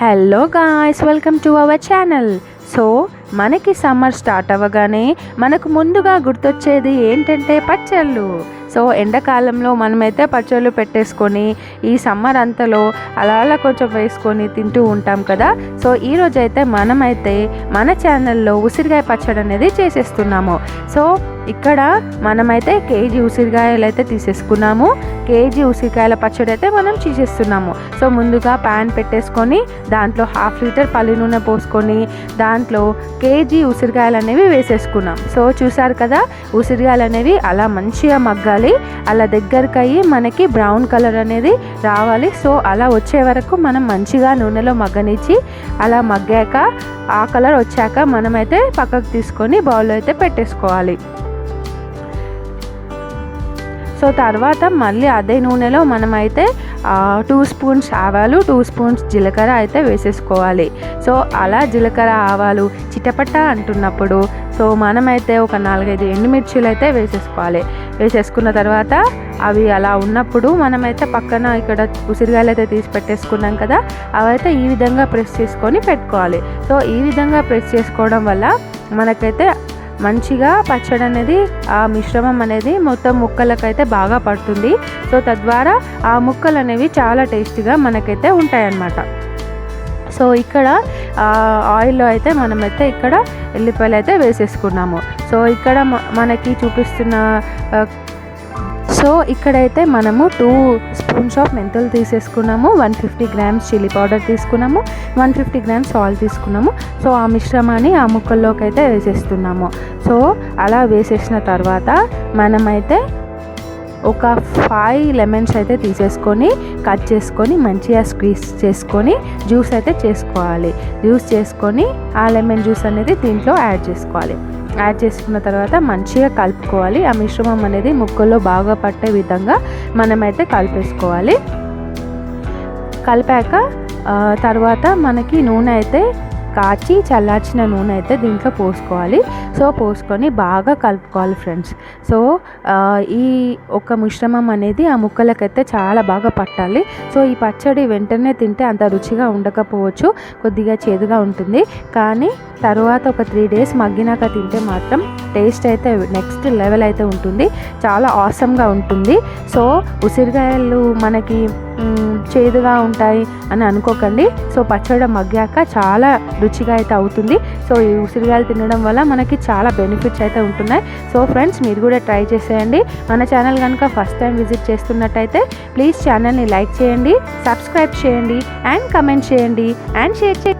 Hello guys welcome to our channel so మనకి summer start అవ్వగానే మనకు ముందుగా గుర్తొచ్చేది ఏంటంటే పచ్చళ్ళు. సో ఎండాకాలంలో మనమైతే పచ్చళ్ళు పెట్టేసుకొని ఈ సమ్మర్ అంతలో అలా అలా కొంచెం వేసుకొని తింటూ ఉంటాం కదా. సో ఈరోజైతే మనమైతే మన ఛానల్లో ఉసిరికాయ పచ్చడి అనేది చేసేస్తున్నాము. సో ఇక్కడ మనమైతే కేజీ ఉసిరికాయలు అయితే తీసేసుకున్నాము. కేజీ ఉసిరికాయల పచ్చడి అయితే మనం చేసేస్తున్నాము. సో ముందుగా ప్యాన్ పెట్టేసుకొని దాంట్లో హాఫ్ లీటర్ పల్లి నూనె పోసుకొని దాంట్లో కేజీ ఉసిరికాయలు అనేవి వేసేసుకున్నాం. సో చూసారు కదా ఉసిరికాయలు అనేవి అలా మంచిగా మగ్గాలి. అలా దగ్గరకు అయ్యి మనకి బ్రౌన్ కలర్ అనేది రావాలి. సో అలా వచ్చే వరకు మనం మంచిగా నూనెలో మగ్గనిచ్చి అలా మగ్గాక ఆ కలర్ వచ్చాక మనమైతే పక్కకు తీసుకొని బౌల్లో అయితే పెట్టేసుకోవాలి. సో తర్వాత మళ్ళీ అదే నూనెలో మనమైతే టూ స్పూన్స్ ఆవాలు టూ స్పూన్స్ జీలకర్ర అయితే వేసేసుకోవాలి. సో అలా జీలకర్ర ఆవాలు చిటపట అంటున్నప్పుడు సో మనమైతే ఒక నాలుగైదు ఎండుమిర్చీలు అయితే వేసేసుకోవాలి. వేసేసుకున్న తర్వాత అవి అలా ఉన్నప్పుడు మనమైతే పక్కన ఇక్కడ ఉసిరిగాయలు అయితే తీసి పెట్టేసుకున్నాం కదా అవైతే ఈ విధంగా ప్రెస్ చేసుకొని పెట్టుకోవాలి. సో ఈ విధంగా ప్రెస్ చేసుకోవడం వల్ల మనకైతే మంచిగా పచ్చడి అనేది ఆ మిశ్రమం అనేది మొత్తం ముక్కలకైతే బాగా పడుతుంది. సో తద్వారా ఆ ముక్కలు అనేవి చాలా టేస్టీగా మనకైతే ఉంటాయన్నమాట. సో ఇక్కడ ఆయిల్లో అయితే మనమైతే ఇక్కడ ఎల్లిపాయలు అయితే వేసేసుకున్నాము. సో ఇక్కడ మనకి చూపిస్తున్న సో ఇక్కడైతే మనము టూ స్పూన్స్ ఆఫ్ మెంతులు తీసేసుకున్నాము one fifty grams chilli powder తీసుకున్నాము వన్ ఫిఫ్టీ గ్రామ్స్ సాల్ట్ తీసుకున్నాము. సో ఆ మిశ్రమాన్ని ఆ ముక్కల్లోకి అయితే వేసేస్తున్నాము. సో అలా వేసేసిన తర్వాత మనమైతే ఒక ఫైవ్ లెమన్స్ అయితే తీసేసుకొని కట్ చేసుకొని మంచిగా స్క్వీజ్ చేసుకొని జ్యూస్ అయితే చేసుకోవాలి. జ్యూస్ చేసుకొని ఆ లెమన్ జ్యూస్ అనేది దీంట్లో యాడ్ చేసుకోవాలి. యాడ్ చేసుకున్న తర్వాత మంచిగా కలుపుకోవాలి. ఆ మిశ్రమం అనేది ముక్కల్లో బాగా పట్టే విధంగా మనమైతే కలిపేసుకోవాలి. కలిపాక తర్వాత మనకి నూనె అయితే కాచి చల్లార్చిన నూనె అయితే దీంట్లో పోసుకోవాలి. సో పోసుకొని బాగా కలుపుకోవాలి ఫ్రెండ్స్. సో ఈ ఒక మిశ్రమం అనేది ఆ ముక్కలకైతే చాలా బాగా పట్టాలి. సో ఈ పచ్చడి వెంటనే తింటే అంత రుచిగా ఉండకపోవచ్చు. కొద్దిగా చేదుగా ఉంటుంది. కానీ తర్వాత ఒక త్రీ డేస్ మగ్గినాక తింటే మాత్రం టేస్ట్ అయితే నెక్స్ట్ లెవెల్ అయితే ఉంటుంది. చాలా ఆసమ్గా ఉంటుంది. సో ఉసిరికాయలు మనకి చేదుగా ఉంటాయి అని అనుకోకండి. సో పచ్చడి మగ్గాక చాలా రుచిగా అయితే అవుతుంది. సో ఈ ఉసిరికాయలు తినడం వల్ల మనకి చాలా బెనిఫిట్స్ అయితే ఉంటున్నాయి. సో ఫ్రెండ్స్ మీరు కూడా ట్రై చేసేయండి. మన ఛానల్ కనుక ఫస్ట్ టైం విజిట్ చేస్తున్నట్టయితే ప్లీజ్ ఛానల్ని లైక్ చేయండి సబ్స్క్రైబ్ చేయండి అండ్ కమెంట్ చేయండి అండ్ షేర్ చేయండి.